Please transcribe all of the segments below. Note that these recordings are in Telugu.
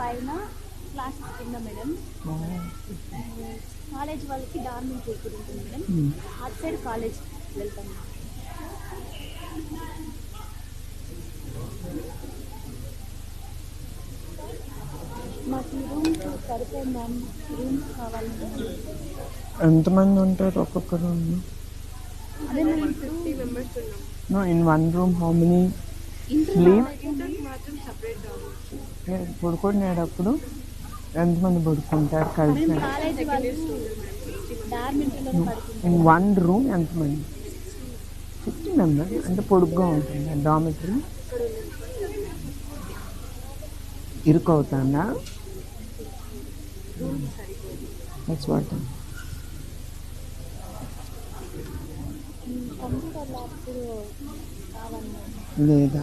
పైన క్లాసెస్ కింద మేడం. కాలేజ్ వాళ్ళకి డార్మెంటరీ ఇక్కడ ఉంటుంది మేడం. అటు సైడ్ కాలేజ్ వెళ్తాం. మాకు రూమ్ సరిపోయింది మ్యామ్ రూమ్స్ కావాలి ఎంతమంది ఉంటారు ఒక్కొక్క రూమ్ అదే మేము ఫిఫ్టీ మెంబర్స్ ఉన్నాం. No in one room how many inter పడుకునేటప్పుడు ఎంతమంది పడుకుంటారు కలిసి? ఇన్ వన్ రూమ్ ఎంతమంది? ఫిఫ్టీ మెంబర్ అంటే పొడుగ్గా ఉంటుంది డామిటరీ ఇరుకు అవుతుందా దట్స్ వాట్ కంప్యూటర్ ల్యాబ్స్ కావాలి మ్యామ్ లేదా?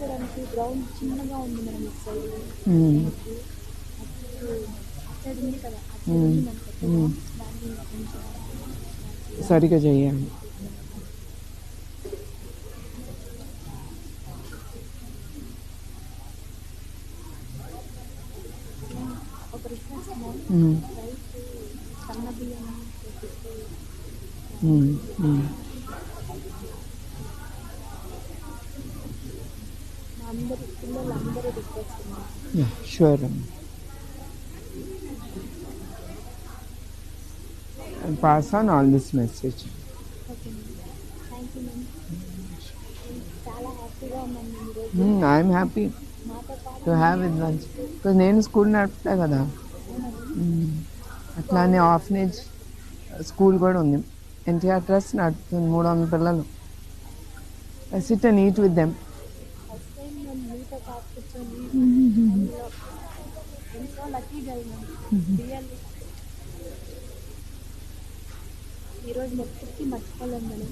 ఆడుకోవడానికి గ్రౌండ్ చిన్నగా ఉంది మనం ఇటు సైడ్ మ్మ్. అటు సైడ్ ఉంది కదా అటు మ్మ్. సైడ్ మనకి మ్మ్. దాన్ని కొంచెం సరిగా చేయాలి ఒక రిక్వెస్ట్ మ్యామ్ మేము ఈరోజు. Mm, I'm happy మాతో పాటు to have it lunch. Because నేను స్కూల్ నడుపుతా కదా. అట్లానే ఆఫనేజ్ స్కూల్ కూడా ఉంది. ఎన్టీఆర్ ట్రస్ట్ నడుపుతుంది మూడు వందల పిల్లలు. I sit and eat with them time పాటు కూర్చొని ఎంతో లక్కీ రియల్లీ ఈరోజు మొత్తం మర్చిపోలేము మనం